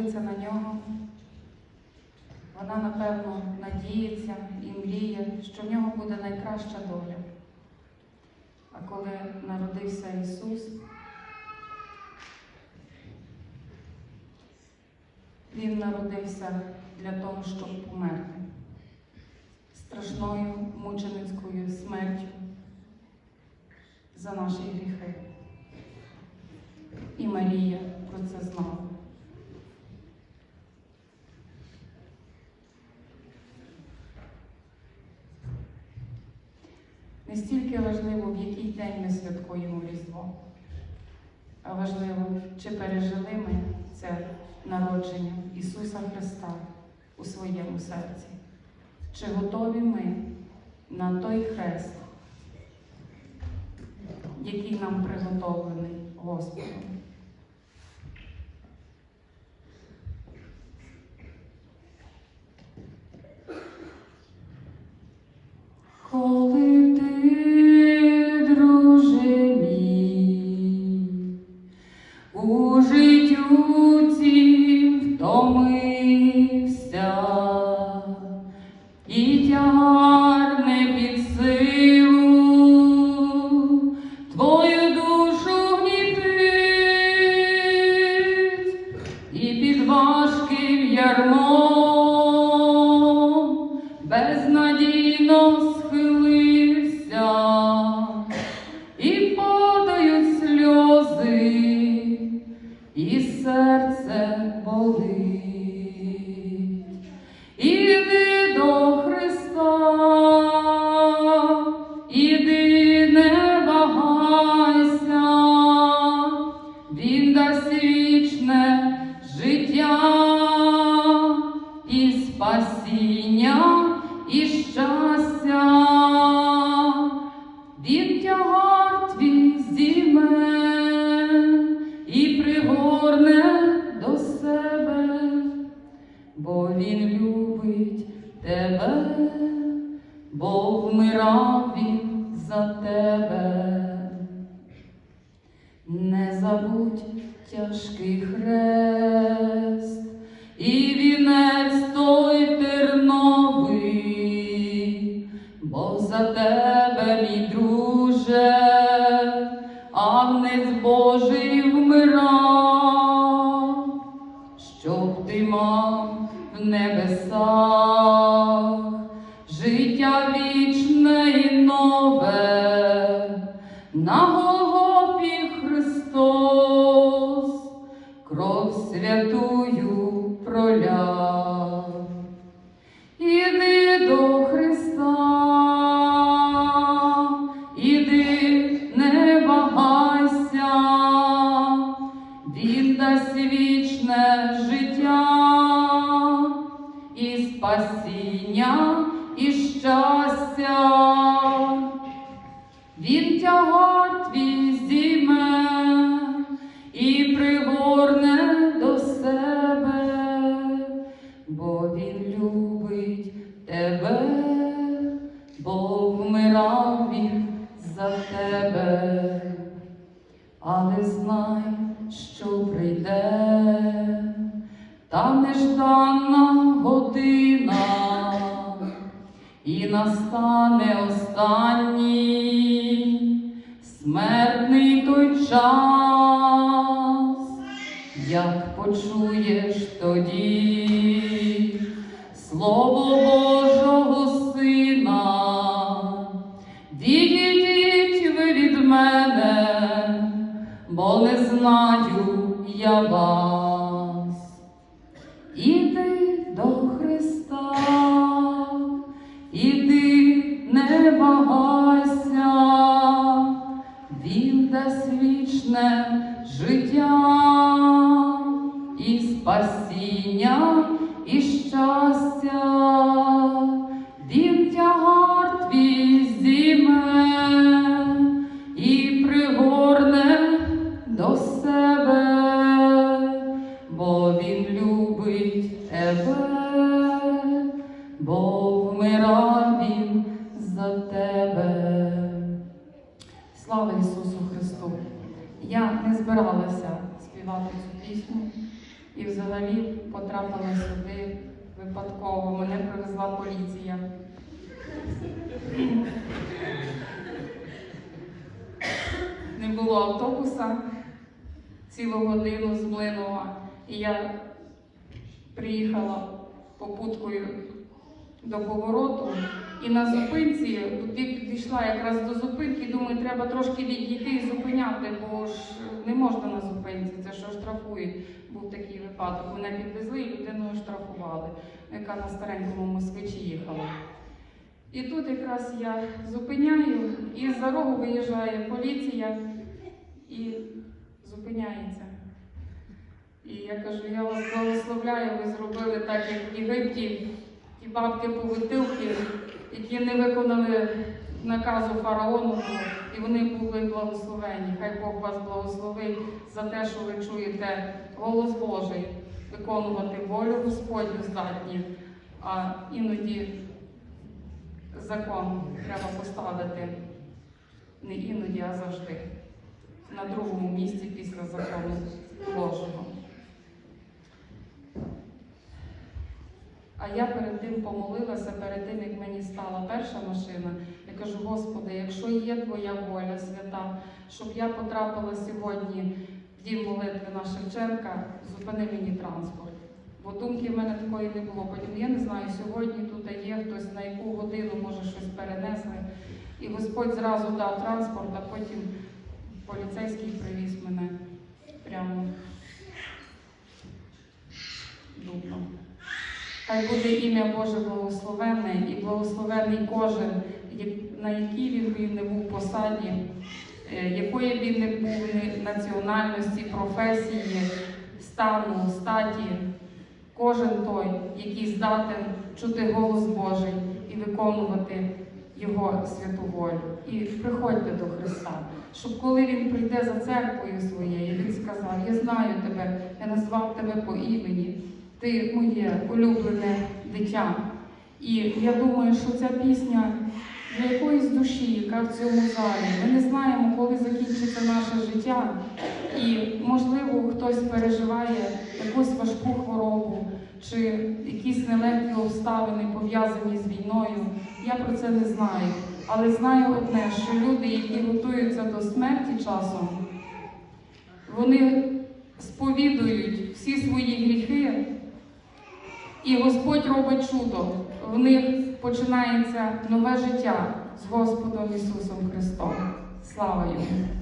дивиться на нього, вона, напевно, надіється і мріє, що в нього буде найкраща доля. А коли народився Ісус, Він народився для того, щоб померти страшною мученицькою смертю за наші гріхи. І Марія про це знала. Не стільки важливо, в який день ми святкуємо Різдво, а важливо, чи пережили ми це народження Ісуса Христа у своєму серці. Чи готові ми на той хрест, який нам приготовлений Господом? За тебе. Не забудь тяжкий хрест і вінець той терновий, бо за тебе, мій друже, агнець Божий вмирав щоб ти мав в небесах на Голгофі Христос кров святую проляв. Іди до Христа, іди, не вагайся, Він дасть вічне життя і спасіння, і щастя. Він тягар за тебе, але знай, що прийде. Та неждана година, і настане останній смертний той час, як почуєш тоді слово бо не знаю я вас. Іди до Христа, іди, не вагайся, Він дасть вічне життя і спасіння, і щастя, Слава Ісусу Христу! Я не збиралася співати цю пісню, І взагалі потрапила сюди випадково. Мене привезла поліція. Не було автобуса цілу годину з Млинова. І я приїхала попуткою до повороту. І на зупинці туди підійшла якраз до зупинки, думаю, треба трошки відійти і зупиняти, бо ж не можна на зупинці, це що штрафують. Був такий випадок. Мене підвезли і людину штрафували, яка на старенькому москвичі їхала. І тут якраз я зупиняю, і з-за рогу виїжджає поліція і зупиняється. І я кажу, я вас благословляю, ви зробили так, як в Єгипті, ті бабки повитилки, які не виконали наказу фараону, і вони були благословені. Хай Бог вас благословить за те, що ви чуєте голос Божий, виконувати волю Господню здатні, а іноді закон треба поставити не іноді, а завжди. На другому місці після закону Божого. А я перед тим помолилася, перед тим, як мені стала перша машина. Я кажу, Господи, якщо є Твоя воля свята, щоб я потрапила сьогодні в дім молитви на Шевченка, зупини мені транспорт. Бо думки в мене такої не було. Потім я не знаю, сьогодні тут є хтось, на яку годину може щось перенесли. І Господь зразу дав транспорт, а потім поліцейський привіз Хай буде ім'я Боже благословенне і благословений кожен, на якій він би не був посаді, е, якої він не був національності, професії, стану, статі. Кожен той, який здатен чути голос Божий і виконувати Його святу волю. І приходьте до Христа, щоб коли Він прийде за церквою своєю, Він сказав: Я знаю тебе, я назвав тебе по імені, ти моє улюблене дитя. І я думаю, що ця пісня для якоїсь душі, яка в цьому залі. Ми не знаємо, коли закінчиться наше життя. І, можливо, хтось переживає якусь важку хворобу чи якісь нелегкі обставини пов'язані з війною. Я про це не знаю. Але знаю одне, що люди, які готуються до смерті часом, вони і Господь робить чудо. В них починається нове життя з Господом Ісусом Христом. Слава йому!